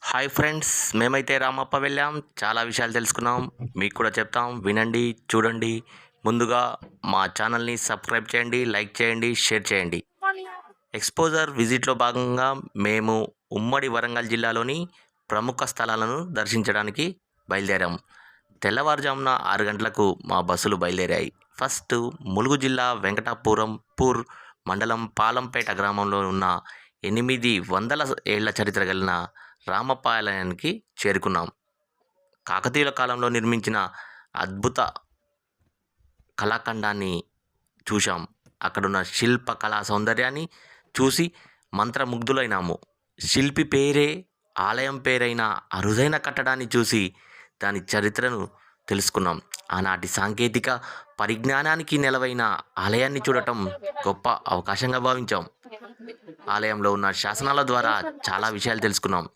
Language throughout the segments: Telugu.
హాయ్ ఫ్రెండ్స్ మేమైతే రామప్ప వెళ్ళాం. చాలా విషయాలు తెలుసుకున్నాం. మీకు కూడా చెప్తాం. వినండి చూడండి. ముందుగా మా ఛానల్ని సబ్స్క్రైబ్ చేయండి లైక్ చేయండి షేర్ చేయండి. ఎక్స్పోజర్ విజిట్లో భాగంగా మేము ఉమ్మడి వరంగల్ జిల్లాలోని ప్రముఖ స్థలాలను దర్శించడానికి బయలుదేరాం. తెల్లవారుజామున ఆరు గంటలకు మా బస్సులు బయలుదేరాయి. ఫస్ట్ ములుగు జిల్లా వెంకటాపురం పూర్ మండలం పాలంపేట గ్రామంలో ఉన్న ఎనిమిది వందల ఏళ్ళ చరిత్ర కలిగిన రామప్ప ఆలయానికి చేరుకున్నాం. కాకతీయుల కాలంలో నిర్మించిన అద్భుత కళాఖండాన్ని చూశాం. అక్కడున్న శిల్ప కళా సౌందర్యాన్ని చూసి మంత్రముగ్ధులైనాము. శిల్పి పేరే ఆలయం పేరైన అరుదైన కట్టడాన్ని చూసి దాని చరిత్రను తెలుసుకున్నాం. ఆనాటి సాంకేతిక పరిజ్ఞానానికి నెలవైన ఆలయాన్ని చూడటం గొప్ప అవకాశంగా భావించాం. ఆలయంలో ఉన్న శాసనాల ద్వారా చాలా విషయాలు తెలుసుకున్నాం.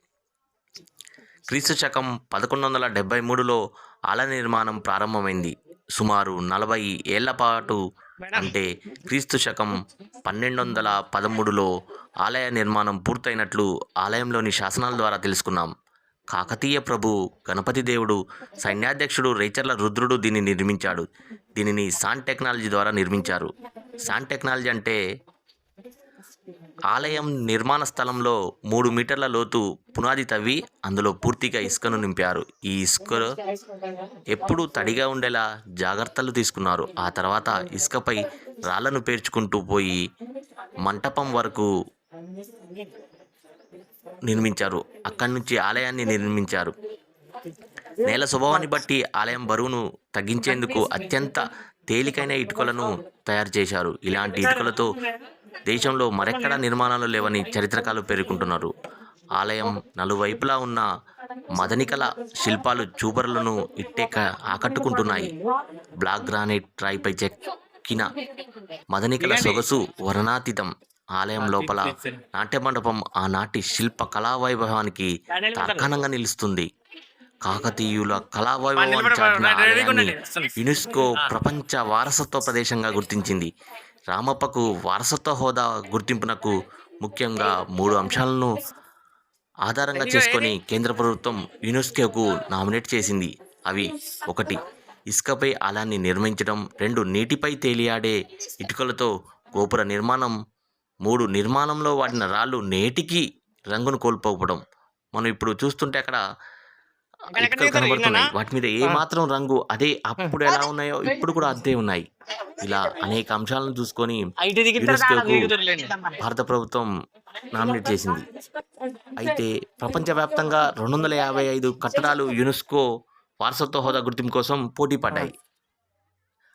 క్రీస్తు శకం పదకొండు వందల డెబ్బై మూడులో ఆలయ నిర్మాణం ప్రారంభమైంది. సుమారు నలభై ఏళ్ళ పాటు అంటే క్రీస్తు శకం పన్నెండు వందల పదమూడులో ఆలయ నిర్మాణం పూర్తయినట్లు ఆలయంలోని శాసనాల ద్వారా తెలుసుకున్నాం. కాకతీయ ప్రభు గణపతి దేవుడు సైన్యాధ్యక్షుడు రేచర్ల రుద్రుడు దీన్ని నిర్మించాడు. దీనిని సాన్ టెక్నాలజీ ద్వారా నిర్మించారు. సాన్ టెక్నాలజీ అంటే ఆలయం నిర్మాణ స్థలంలో మూడు మీటర్ల లోతు పునాది తవ్వి అందులో పూర్తిగా ఇసుకను నింపారు. ఈ ఇసుక ఎప్పుడూ తడిగా ఉండేలా జాగ్రత్తలు తీసుకున్నారు. ఆ తర్వాత ఇసుకపై రాళ్ళను పేర్చుకుంటూ పోయి మంటపం వరకు నిర్మించారు. అక్కడి నుంచి ఆలయాన్ని నిర్మించారు. నేల స్వభావాన్ని బట్టి ఆలయం బరువును తగ్గించేందుకు అత్యంత తేలికైన ఇటుకలను తయారు చేశారు. ఇలాంటి ఇటుకలతో దేశంలో మరెక్కడా నిర్మాణాలు లేవని చరిత్రకారులు పేర్కొంటున్నారు. ఆలయం నలువైపులా ఉన్న మదనికల శిల్పాలు చూపరులను ఇట్టే క- ఆకట్టుకుంటున్నాయి. బ్లాక్ గ్రానైట్ ట్రైపై చెక్కిన మదనికల సొగసు వర్ణాతీతం. ఆలయం లోపల నాట్య మండపం ఆనాటి శిల్ప కళా వైభవానికి తార్కాణంగా నిలుస్తుంది. కాకతీయుల కళా వైభవాన్ని చాటిన ఆలయాన్ని యునెస్కో ప్రపంచ వారసత్వ ప్రదేశంగా గుర్తించింది. రామప్పకు వారసత్వ హోదా గుర్తింపునకు ముఖ్యంగా మూడు అంశాలను ఆధారంగా చేసుకొని కేంద్ర ప్రభుత్వం యునెస్కోకు నామినేట్ చేసింది. అవి ఒకటి ఇసుకపై ఆలయాన్ని నిర్మించడం. రెండు నీటిపై తేలియాడే ఇటుకలతో గోపుర నిర్మాణం. మూడు నిర్మాణంలో వాడిన రాళ్ళు నేటికి రంగును కోల్పోవడం. మనం ఇప్పుడు చూస్తుంటే అక్కడ కనబడుతున్నాయి. వాటి మీద ఏ మాత్రం రంగు అదే అప్పుడు ఎలా ఉన్నాయో ఇప్పుడు కూడా అంతే ఉన్నాయి. ఇలా అనేక అంశాలను చూసుకొని భారత ప్రభుత్వం నామినేట్ చేసింది. అయితే ప్రపంచవ్యాప్తంగా రెండు వందల యాభై ఐదు కట్టడాలు యునెస్కో వారసత్వ హోదా గుర్తింపు కోసం పోటీ పడ్డాయి.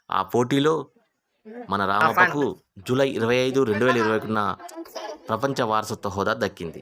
ఆ పోటీలో మన రామప్పకు జూలై ఇరవై ఐదు రెండు వేల ఇరవై ఒకటిన ప్రపంచ వారసత్వ హోదా దక్కింది.